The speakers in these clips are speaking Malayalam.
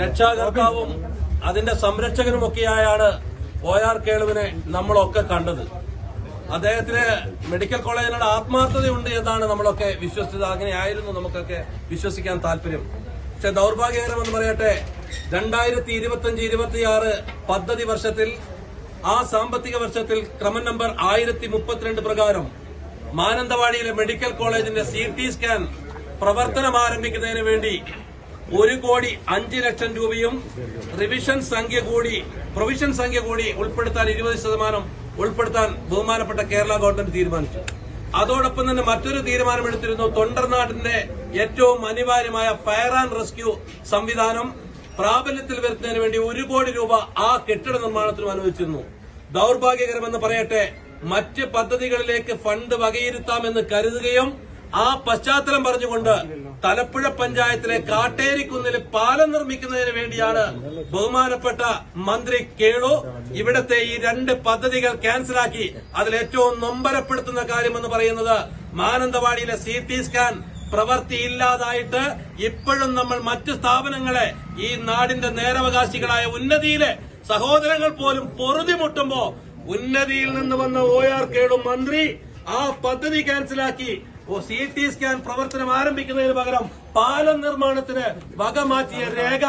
രക്ഷാകർത്താവും അതിന്റെ സംരക്ഷകനുമൊക്കെയായാണ് ഒ ആർ കേളുവിനെ നമ്മളൊക്കെ കണ്ടത്. അദ്ദേഹത്തിന് മെഡിക്കൽ കോളേജിനോട് ആത്മാർത്ഥതയുണ്ട് എന്നാണ് നമ്മളൊക്കെ വിശ്വസിച്ചത്. അങ്ങനെയായിരുന്നു നമുക്കൊക്കെ വിശ്വസിക്കാൻ താല്പര്യം. പക്ഷെ ദൗർഭാഗ്യകരമെന്ന് പറയട്ടെ രണ്ടായിരത്തി ഇരുപത്തിയഞ്ച് ഇരുപത്തിയാറ് പദ്ധതി വർഷത്തിൽ ആ സാമ്പത്തിക വർഷത്തിൽ ക്രമം നമ്പർ ആയിരത്തി മുപ്പത്തിരണ്ട് പ്രകാരം മാനന്തവാടിയിലെ മെഡിക്കൽ കോളേജിന്റെ സി ടി സ്കാൻ പ്രവർത്തനം ആരംഭിക്കുന്നതിന് വേണ്ടി ഒരു കോടി അഞ്ച് ലക്ഷം രൂപയും റിവിഷൻ സംഖ്യ കൂടി പ്രൊവിഷൻ സംഖ്യ കൂടി ഉൾപ്പെടുത്താൻ ഇരുപത് ശതമാനം ഉൾപ്പെടുത്താൻ ബഹുമാനപ്പെട്ട കേരള ഗവൺമെന്റ് തീരുമാനിച്ചു. അതോടൊപ്പം തന്നെ മറ്റൊരു തീരുമാനമെടുത്തിരുന്നു തൊണ്ടർനാടിന്റെ ഏറ്റവും അനിവാര്യമായ ഫയർ ആൻഡ് റെസ്ക്യൂ സംവിധാനം. പ്രാബല്യത്തിൽ വരുത്തുന്നതിന് വേണ്ടി ഒരു കോടി രൂപ ആ കെട്ടിട നിർമ്മാണത്തിനും അനുവദിച്ചിരുന്നു. ദൌർഭാഗ്യകരമെന്ന് പറയട്ടെ മറ്റ് പദ്ധതികളിലേക്ക് ഫണ്ട് വകയിരുത്താമെന്ന് കരുതുകയും ആ പശ്ചാത്തലം പറഞ്ഞുകൊണ്ട് തലപ്പുഴ പഞ്ചായത്തിലെ കാട്ടേരിക്കുന്നിൽ പാലം നിർമ്മിക്കുന്നതിന് വേണ്ടിയാണ് ബഹുമാനപ്പെട്ട മന്ത്രി കേളു ഇവിടത്തെ ഈ രണ്ട് പദ്ധതികൾ ക്യാൻസലാക്കി. അതിൽ ഏറ്റവും നൊമ്പരപ്പെടുത്തുന്ന കാര്യമെന്ന് പറയുന്നത് മാനന്തവാടിയിലെ സി ടി സ്കാൻ പ്രവൃത്തിയില്ലാതായിട്ട് ഇപ്പോഴും നമ്മൾ മറ്റ് സ്ഥാപനങ്ങളെ ഈ നാടിന്റെ നേരവകാശികളായ ഉന്നതിയിലെ സഹോദരങ്ങൾ പോലും പൊറുതിമുട്ടുമ്പോ ഉന്നതിയിൽ നിന്ന് വന്ന ഒ ആർ കേളു മന്ത്രി ആ പദ്ധതി ക്യാൻസലാക്കി. സി ടി സ്കാൻ പ്രവർത്തനം ആരംഭിക്കുന്നതിന് പകരം പാലം നിർമ്മാണത്തിന് വക മാറ്റിയ രേഖ.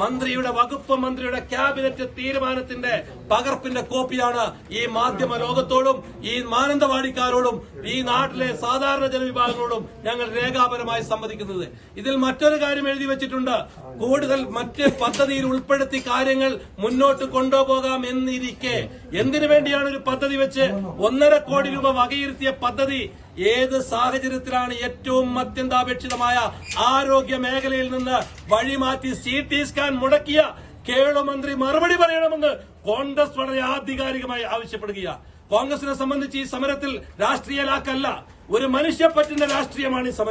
മന്ത്രിയുടെ വകുപ്പ് മന്ത്രിയുടെ ക്യാബിനറ്റ് തീരുമാനത്തിന്റെ പകർപ്പിന്റെ കോപ്പിയാണ് ഈ മാധ്യമ ലോകത്തോടും ഈ മാനന്തവാടിക്കാരോടും ഈ നാട്ടിലെ സാധാരണ ജനവിഭാഗങ്ങളോടും ഞങ്ങൾ രേഖാപരമായി സമ്മതിക്കുന്നത് ഇതിൽ മറ്റൊരു കാര്യം എഴുതി വെച്ചിട്ടുണ്ട്. കൂടുതൽ മറ്റ് പദ്ധതിയിൽ ഉൾപ്പെടുത്തി കാര്യങ്ങൾ മുന്നോട്ട് കൊണ്ടുപോകാം എന്നിരിക്കെ. എന്തിനു വേണ്ടിയാണ് ഒരു പദ്ധതി വെച്ച് ഒന്നര കോടി രൂപ വകയിരുത്തിയ പദ്ധതി? ഏത് സാഹചര്യത്തിലാണ് ഏറ്റവും അത്യന്താപേക്ഷിതമായ ആരോഗ്യ മേഖലയിൽ നിന്ന് വഴിമാറ്റി സി ടി സ്കാൻ മുടക്കിയ കേരളമന്ത്രി മറുപടി പറയണമെന്ന് കോൺഗ്രസ് വളരെ ആധികാരികമായി ആവശ്യപ്പെടുക കോൺഗ്രസിനെ സംബന്ധിച്ച് ഈ സമരത്തിൽ രാഷ്ട്രീയ ലാക്കല്ല. ഒരു മനുഷ്യപ്പറ്റിന്റെ രാഷ്ട്രീയമാണ് ഈ സമരം.